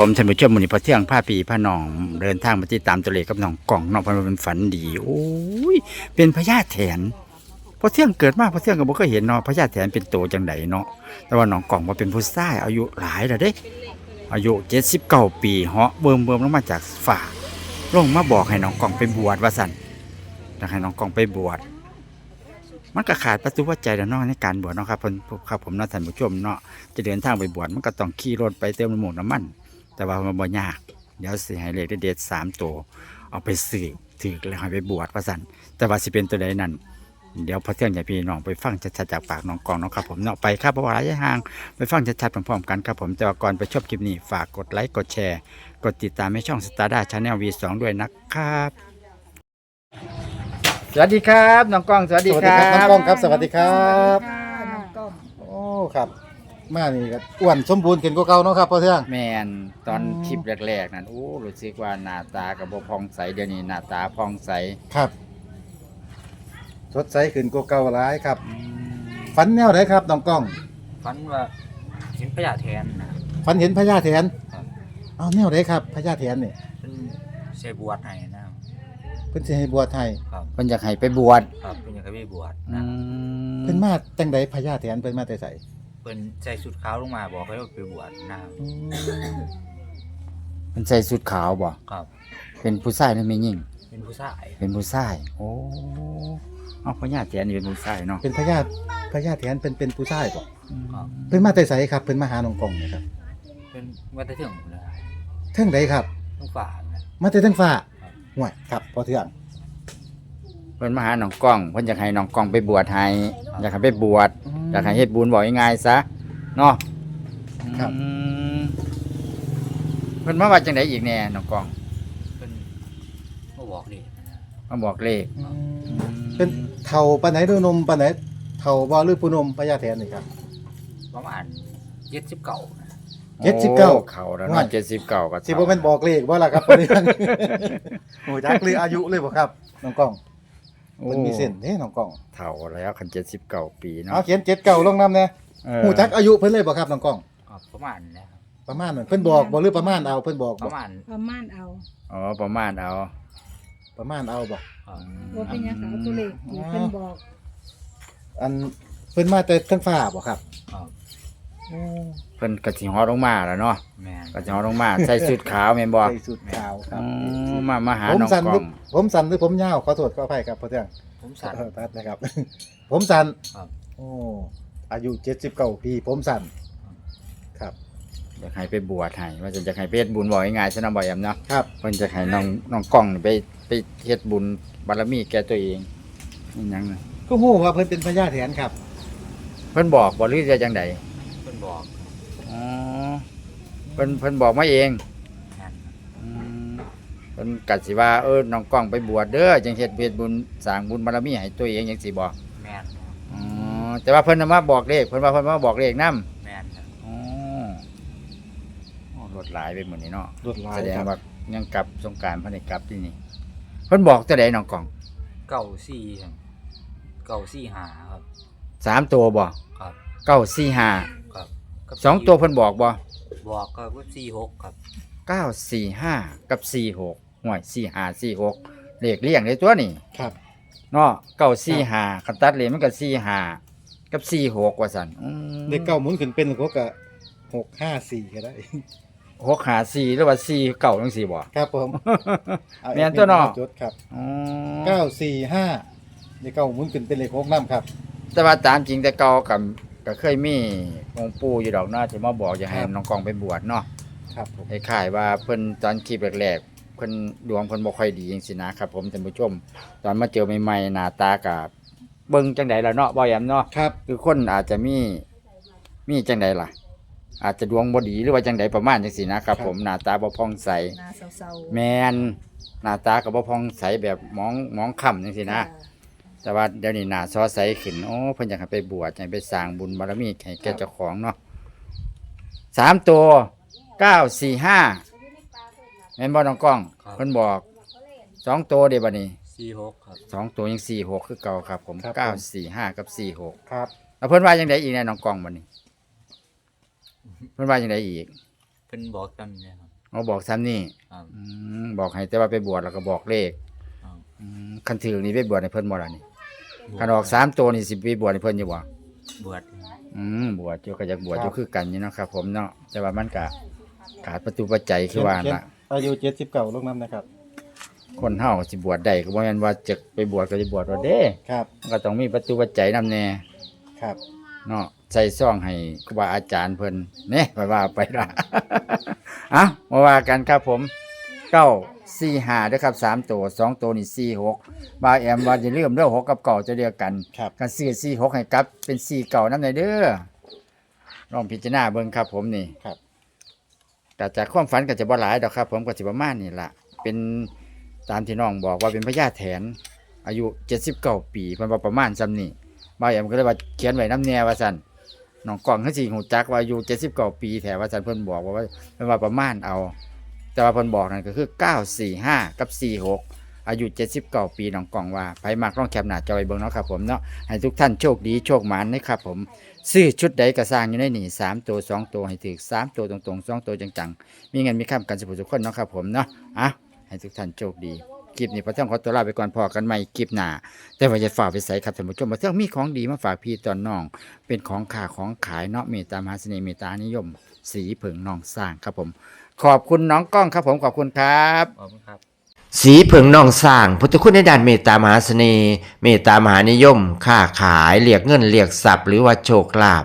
ผมท่านผู้ชมมื้อนี้พอเที่ยงผ้าปีผ้าหนอง เดินทางมาติดตามตัวเลขกับน้องกล่องน้องพันว่าเป็นฝันดี โอ้ยเป็นพญาแถนพอเที่ยงเกิดมาพอเที่ยงก็บ่เคยเห็นเนาะพญาแถนเป็นโตจังไดเนาะแต่ว่าน้องกล่องว่าเป็นผู้ชายอายุหลายแล้วเด้ อายุ79ปีเหาะเบิ่มเบิ่มลงมาจากฝ่าลงมาบอกให้น้องกล่องไปบวชว่าซั่นอยากให้น้องกล่องไปบวชมันก็ขาดประตูวัดใจแล้วนาะในการบวชเนาะครับผมครับผมเนาะท่านผู้ชมเนาะจะเดินทางไปบวชมันก็ต้องขี่รถไปเติมน้ำมันน้ำมัน แต่ว่ามันบ่ยาก เดี๋ยวสิให้เลขเด็ดๆสามตัว เอาไปซื้อถือแล้วให้ไปบวชว่าสั่นแต่ว่าสิเป็นตัวใดนั้นเดี๋ยวพอเที่ยงอย่าพี่น้องไปฟังชัดๆจากปากน้องกองเนาะครับผมเนาะไปครับเพราะว่าระยะห่างไปฟังชัดๆพร้อมๆกันครับผมแต่ว่าก่อนไปชมคลิปนี้ฝากกดไลค์กดแชร์ กดติดตามให้ช่องสตาร์ด้าชาแนล V2 ด้วยนะครับ สวัสดีครับน้องกล้องสวัสดีสวัสคดีรัครับน้องบ กล้องครับ สวัสดีครับค่ะน้องก้อง โอ้ ครับ มานี่ก็อ้วนสมบูรณ์ขึ้นกว่าเก่าเนาะครับพ่อเทือง แมนตอนอืมคลิปแรกๆนั้นโอ้รู้สึกว่าหน้าตากับบ่พองใสเดี๋ยวนี้หน้าตาพองใสครับ สดใสขึ้นกว่าเก่าหลายครับฝันแนวไหนครับน้องกล้องฝันว่าเห็นพญาแทนนะ ฝันเห็นพญาแถนครับ เอาแนวไหนครับพญาแถนนี่เป็นเสบวชให้นะเพิ่นสิให้บวชให้ครับเพิ่นอยากให้ไปบวชครับเป็นอย่างกับไปบวชอืนะมเพิ่นมาจังไดพญาแถนเพิ่นมาแต่ไส เป็นใส่ชุดขาวลงมาบอกให้ว่าไปบวชนะอืมเพิ่นใส่สุดขาวบ่ครับ เป็นผู้ชายหรือไม่ยิ่งเป็นผู้ชายเป็นผู้ชาย โอ้เอาพญาแถนนี่เป็นผู้ชายเนาะเป็นพญาพญาแถนเป็นเป็นผู้ชายบ่ครับเพิ่นมาแต่ไสครับเพิ่นมาหาน้องกล้องนี่ครับเป็นวัฒนธรรมนะเทิงใดครับต้องฝ่านะมาแต่เทิงฟ้าครับห่วยครับพ่อเทือง เพิ่นมาหาน้องกล้องเพิ่นอยากให้น้องกล้องไปบวชให้อยากให้ไปบวชอยากให้เฮ็ดบุญบอกง่ายๆซะเนาะครับ อืมเพิ่นมาว่าจังไดอีกแน่น้องกล้องเป็นมาบอกเลยนะมาบอกเลขอืมเป็น เท่าปานไหนหรือนมปานไหนเท่าบ่หรือผู้นมพญาแถนนี่ครับ ประมาณเจ็ดสิบเก่านะเจ็ดสิบเก้าโอ้เขาแล้วเนาะเจ็ดสิบเก้าก็สิบ่แม่นบอกเลขบ่ล่ะครับเพิ่นโอ้จักเลยอายุเลยบ่ครับน้องกล้อง โอ้เพิ่นมีเส้นเด้น้องกล้องเฒ่าแล้วคันเจ็ดสิบเก้าปีเนาะเอาเขียน79ลงนำแน่เออฮู้จักอายุเพิ่นเลยบ่ครับน้องกล้องครับประมาณนะครับประมาณนั้นเพิ่นบอกบ่หรือประมาณเอาเพิ่นบอกปบ่ระมาณประมาณเอาอ๋อประมาณเอา ประมาณเอาบ่ครับว่าเป็นหยังเขาตัวเลขที่เพิ่นบอกอันเพิ่นมาแต่เทางฟ้าบ่ครับครับเพิ่นก็สิฮอดลงมาแล้วเนาะแม่นก็สิฮอดลงมา ใส่สุดขาวแม่นบ่ใส่สุดขาวครัอ๋บอมามาหาผมน้องสั้นกหล้รืออง ผมสั้นหรือผมยาวขอโทษขออภัยครับพ่อเทืองผมสั่น เออตัดนะครับ ผมสั้นครับ โอ้อายุ79ปีผมสั้นครับ อยากให้ไปบวชให้ว่าจะอยากให้ไปเฮ็ดบุญบอกง่ายๆซะเนาะบ่แอมเนาะครับ เพิ่นจะให้น้องน้องกล้องนี่ไปไปเฮ็ดบุญบารมีแก่ตัวเองนี่หยังน่ะก็ฮู้ว่าเพิ่นเป็นพญาแถนครับ เพิ่นบอกบ่หรือจะจังไดเพิ่นบอกอ๋อเพิ่นเพิ่นบอกมาเองงานอืมเพิ่นกัดสิว่าเออน้องกล้องไปบวชเด้อจังเฮ็ดเฮ็ดบุญสร้างบุญบารมีให้ตัวเองจังสิบ่แม่นอ๋อแต่ว่าเพิ่นน่ะมาบอกเลขเพิ่นว่าเพิ่นมาบอกเลขนำแม่นครับอ๋ออ๋อรถหลายไปหมดนี่เนาะรถลายแสดงครับว่ายังกลับสงกรารเพิ่นได้กลับที่นี่เพิ่นบอกตัวใดน้องกล้องเก่าสี่ครับเก่าสี่หาครับ สามตัวบ่ครับ เก้าสี่ห้าครับกับสองตัวเพิ่นบอกบ่บอกก็ว่าสี่หกครับ เก้าสี่ห้ากับสี่หก ห่วยสี่ห้าสี่หกเลขเลี่ยงเลยตัวนี่ครับ เนาะเก้าสี่ห้าคันตัดเลนมันก็สี่ห้ากับสี่หกว่าสันอืมเด็กเก้าหมุนขึ้นเป็นหกกะหกห้าสี่ก็ได้ หกหาสี่หรือว่าสี่เก้าจังสี่บ่ ครับผมอาแม่นตัวเนาะ จดครับอ๋อเก้าสี่ห้าเด็กเก้าหมุนขึ้นเป็นเลขหกน้ำครับ แต่ว่าตามจริงแต่เก่ากับก็เคยมีองค์ปู่อยู่ดอกเนาะที่มาบอกอยากให้ครับ น้องกองไปบวชเนาะครับผมคล้ายๆว่าเพิ่นตอนคลิปแรกๆ เพิ่นดวงเพิ่นบ่ค่อยดีจังซี่นะครับผมท่านผู้ชม ตอนมาเจอใหม่ๆหน้าตาก็เบิ่งจังไดล่ะเนาะบ่แยมเนาะครับ คือคนอาจจะมีมีจังไดล่ะ อาจจะดวงบ่ดีหรือว่าจังไดประมาณจังซี่นะครับผมหน้าตาบ่ผ่องใส หน้าเศร้าๆแมนหน้าตาก็บ่ผ่องใสแบบมองมองค่ำจังซี่นะ แต่ว่าเดี๋ยวนี้หน้าซอใสขึ้นโอ้เพิ่นอยากให้ไปบวชอยากให้ไปสร้างบุญบารมีให้แก่เจ้าของเนาะสามตัวเก้าสี่ห้า แม่นบ่น้องกล้องเพิ่นบอกสองตัวเดี๋ยวบัดนี้สี่หกครับ สองตัวยังสี่หกคือเก่าครับผมครับเก้าผมสี่ห้ากับสี่หกครับ แล้วเพิ่นว่าจังไดอีกแน่น้องกล้องบัดนี้ เพิ่นว่าจังไดอีกเพิ่นบอกกันเนี่ยครับเขาบอกซ้ำนี่ครับ อืมบอกให้แต่ว่าไปบวชแล้วก็บอกเลขครับ อืมคันถือนี่ไปบวชในเพิ่นบ่ล่ะนี่คันออกสามตัวนี่สิไปบวชในเพิ่นอยู่บ่ บวชอืมบวชอยู่ก็อยากบวชอยู่คือกันอยู่เนาะครับ ผมเนาะแต่ว่ามันก็ขาดประตูปัจจัยคือว่าเขียนน่ะ อายุเจ็ดสิบเก้าลงน้ำนะครับ คนเฮาสิบวชได้ก็บ่แม่นว่าจะไปบวชก็สิบวชว่าเด้ครับ มันก็ต้องมีประตูปัจจัยนำแน่ครับ เนาะใส่ซ่องให้ครูบาอาจารย์เพิ่นเน่ไปว่าไปละ อะมาว่ากันครับผมเก้าสี่ห้าด้วยครับสามตัวสองตัวนี่สี่หกบาแอมว่าจะเริ่มเรื่องหกกับเก่าจะเดียวกันครับ กันสี่สี่หกให้กลับ เป็นสี่เก่านั่นเลยเด้อลองพิจารณาเบิ่งครับผมนี่ ครับ แต่จากความฝันก็จะบ่หลายดอกครับ ผมก็สิประมาณนี่ละเป็นตามที่น้องบอกว่าเป็นพญาแถน อายุเจ็ดสิบเก้าปีเพิ่นว่าประมาณซ้ำนี่บาแอมก็เลยว่าเขียนไว้น้ำแนวว่าซั่นน้องกล่องเขาสิหูจักว่าอายุเจ็ดสิบเก้าปีแถวว่าซั่นเพิ่นบอกว่าเพิ่นว่าประมาณเอา แต่ว่าเพิ่นบอกนั่นก็คือเก้าสี่ห้ากับสี่หกอายุเจ็ดสิบเก้าปีน้องกล่องว่า ไปมากต้องแคปหน้าจอไว้เบิ่งเนาะครับผมเนาะ ให้ทุกท่านโชคดีโชคหมานนะครับผม ซื้อชุดใดก็สร้างอยู่ในนี่สามตัวสองตัวให้ถึกสามตัวตรงๆสองตัวจังๆ มีเงินมีข้ามกันสุขทุกคนเนาะครับผมเนาะอะให้ทุกท่านโชคดีคลิปนี้พระเท่งขอตัวลาไปก่อนพอกันใหม่คลิปหน้า แต่ว่าจะฝากไปใส่ครับท่านผู้ชมพระเท่งมีของดีมาฝากพี่ตอนน้อง เป็นของขาของขายเนาะเมตตามหาเสน่ห์เมตตานิยม สีผึ่งน้องสร้างครับผม ขอบคุณน้องกล้องครับผมขอบคุณครับ ขอบคุณครับ สีเผิงนองสร้างพุทธคุณในด้านเมตตามหาเสน่ห์เมตตามหานิยม ค้าขายเรียกเงินเรียกทรัพย์หรือว่าโชคลาภ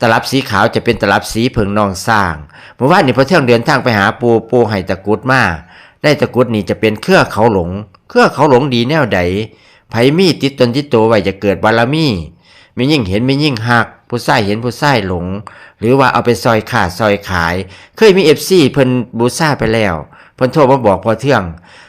ตลับสีขาวจะเป็นตลับสีเผิงนองสร้างเมื่อวานนี้พอเที่ยงเดินทางไปหาปูปูไห้ตะกุดมาได้ตะกุดนี่จะเป็นเครือเขาหลง เครือเขาหลงดีแนวใดไผมีติดตนติดตัวไว้จะเกิดบารมีมียิ่งเห็นมียิ่งหัก ผู้ใส่เห็นผู้ใส่หลง หรือว่าเอาไปซอยขาดซอยขาย เคยมีเอฟซีเพิ่นบูซ่าไปแล้ว เพิ่นโทรมาบอกพอเที่ยง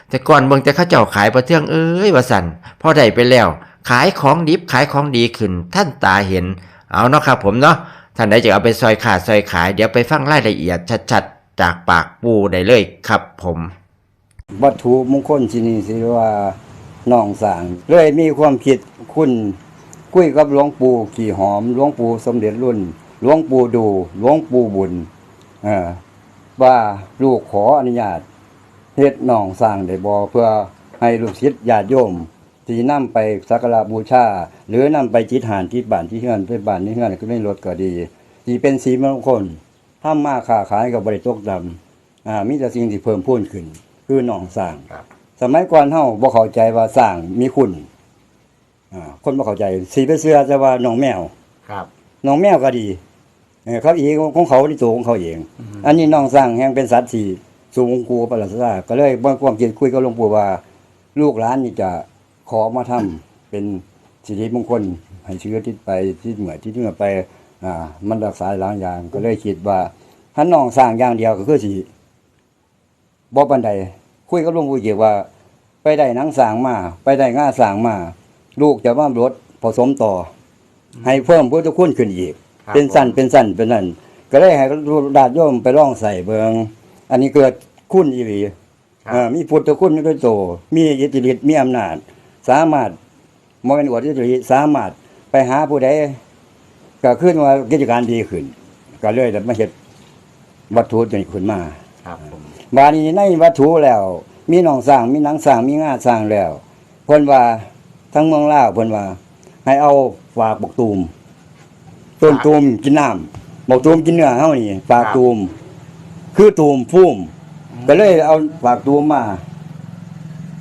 แต่ก่อนเบิ่งแต่เขาเจ้าขายประเทืองเอ้ยว่าสันพอได้ไปแล้ว ขายของดิบขายของดีขึ้น ท่านตาเห็น เอาเนาะครับผมเนาะท่านใดจะเอาไปซอยขาดซอยขายเดี๋ยวไปฟังรายละเอียดชัดๆ จากปากปูได้เลยครับผม วัตถุมงคลที่นี่สิว่าน้องสางเลยมีความคิดคุณคุยกับหลวงปู่ขี่หอมหลวงปู่สมเด็จรุ่นหลวงปู่ดูหลวงปู่บุญเออว่าลูกขออนุญาต เฮ็ดน้องสร้างได้บ่เพื่อให้ลูกศิษย์ญาติโยมที่นำไปสักการะบูชา หรือนำไปจิตหานที่บ้านที่เฮือนไปบ้านที่เฮือนก็ไม่ลดก็ดีที่เป็นสีมงคลทำมาค้าขายกับบริตกดำอ่ามีแต่สิ่งที่เพิ่มพูนขึ้น คือหนองสร้างครับสมัยก่อนเฮาบ่เข้าใจว่าสร้างมีคุณอ่าคนบ่เข้าใจสีไปเสื้อจะว่าหนองแมวครับหนองแมวก็ดีเออเขาเองของเขาในตัวของเขาเอง อันนี้หนองสร้างแห่งเป็นสัตว์ที่ สูงกูประหลาดซาก็เลยบ่ความคิดคุยกับหลวงปู่ว่า ลูกหลานนี่จะขอมาทำเป็นสิริมงคลให้เชื้อทิศไปที่เหมือที่เหนือไปอ่ามันรักษาหลายอย่าง ก็เลยคิดว่าถ้าน้องสร้างอย่างเดียวก็คือสิบ่ปานใดคุยกับหลวงปู่เกี่ยวว่า ไปได้หนังสร้างมา ไปได้ง่าสร้างมา ลูกจะมารถผสมต่ออให้เพิ่มพุทธคุณขึ้นอีกครับเป็นสั้นผมเป็นสั้นเป็นนั่นก็เลยให้ดาดโยมไปล่องใส่เบิง อันนี้เกิดคุณอีหลีครับเอ่ามีพุทธคุณด้วยโต มีอิทธิฤทธิ์มีอำนาจ สามารถมเป็นอวดอิทธิฤทธิ์สามารถไปหาผู้ใดก็ขึ้นว่ากิจการดีขึ้น ก็เลยได้มาเฮ็ดวัตถุนี้ขึ้นมา ครับผมบาดนี้ในวัตถุแล้ว มีหนองสร้างมีหนังสร้างมีงาสร้างแล้วเพิ่นว่าทั้งเมืองลาวเพิ่นว่า ให้เอาฝากบกตูมต้นตูมกินน้ำบกตูมกินเนื้อเฮานี่ฝากตูม คือตูมพุ่มก็เลยเอาฝากตูมมา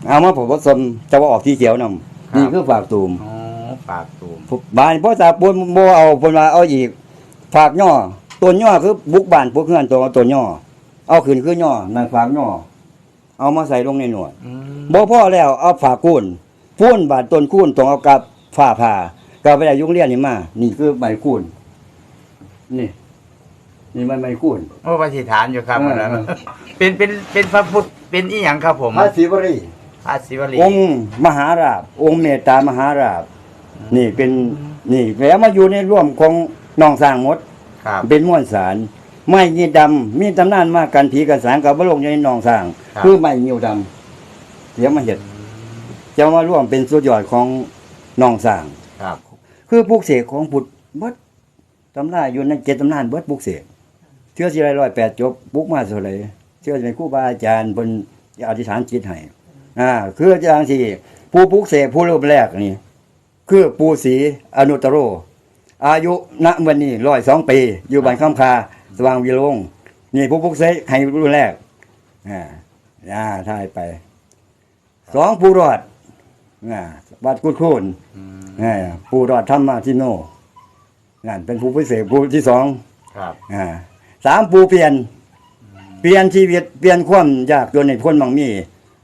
เอามาผสมจะว่าออกที่เขียวนำนี่คือฝากตูมอ๋อปากตูมบ้านพ่อตาปูนบ่เอาเพิ่นว่าเอาอีก ฝากย่อต้นย่อคือบุกบ้านพวกเฮือนตัวต้นย่อเอาขึ้นคือย่อนั่นฝากย่อเอามาใส่ลงในหนวด อืมบ่พอแล้วเอาฝากคูนพูนบาดต้นคูนต้องเอากับฝ้าผ่าก็ไปได้ยุงเรียนนี่มา นี่คือใบคูนนี่ นี่มันใบคูนโอ้ปฏิฐานอยู่ครับเอออันนั้นเป็นเป็นเป็นพระพุทธเป็นอีหยังครับผมพระศิวรีพระศิวลีองค์มหาราบ องค์เมตตามหาราบ นี่เป็นนี่แล้วมาอยู่ในร่วมของน้องสร้างหมด ครับ เป็นม้วนสารไม้ยีดำมีตำนานมากันผีกันสางกับบลงอยู่ในหนองสร้าง ครับ คือไม้ยิวดำเดี๋ยวมาเห็ดจะมาร่วมเป็นสุดยอดของหนองสร้าง ครับ คือปลูกเสกของพุทธเบิดตำราอยู่ในเจ็ดตำนานเบิดปลูกเสกเชื่อสิไรร้อยแปดจบปลูกมาเท่าไหรเชื่อเป็นครูบาอาจารย์บนอธิษฐานจิตให้อ่าคืออย่างที่ผู้ปลุกเสกผู้รูปแรกนี่ คือปูศรีอนุตตโร อายุณวันนี้ร้อยสองปี อยู่บ้านข้ามคาสว่างวิโรงนี่ผู้ปลุกเสกให้รุ่นแรกอ่าอ่าถ่ายไปสองผู้รอดอ่าวัดกุดคูนอ่าผู้รอดธรรมาทิโนนั่นเป็นผู้พิเศษผู้ที่สองครับอ่า สามปูเปลี่ยน เปลี่ยนชีวิตเปลี่ยนความยากจนในคนบางมี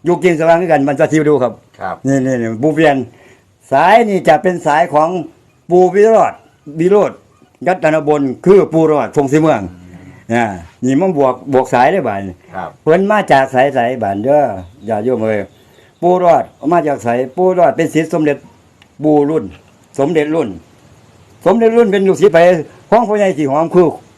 อยู่กินสว่างด้วยกันมันจะทิวดูครับครับนี่นี่นี่ปูเปลี่ยน สายนี่จะเป็นสายของปูวิโรธวิโรธยัตนบนคือปูรอดพงศิเมืองอ่านี่มันบวกบวกสายได้บ่ายครับเพิ่นมาจากสายสายบ้านเด้ออย่าโยมเอ้ยปูรอดมาจากสายปูรอดเป็นศิษย์สมเด็จปูรุ่น สมเด็จรุ่น สมเด็จรุ่นเป็นลูกศิษย์ไปของพ่อใหญ่สีหอมคือ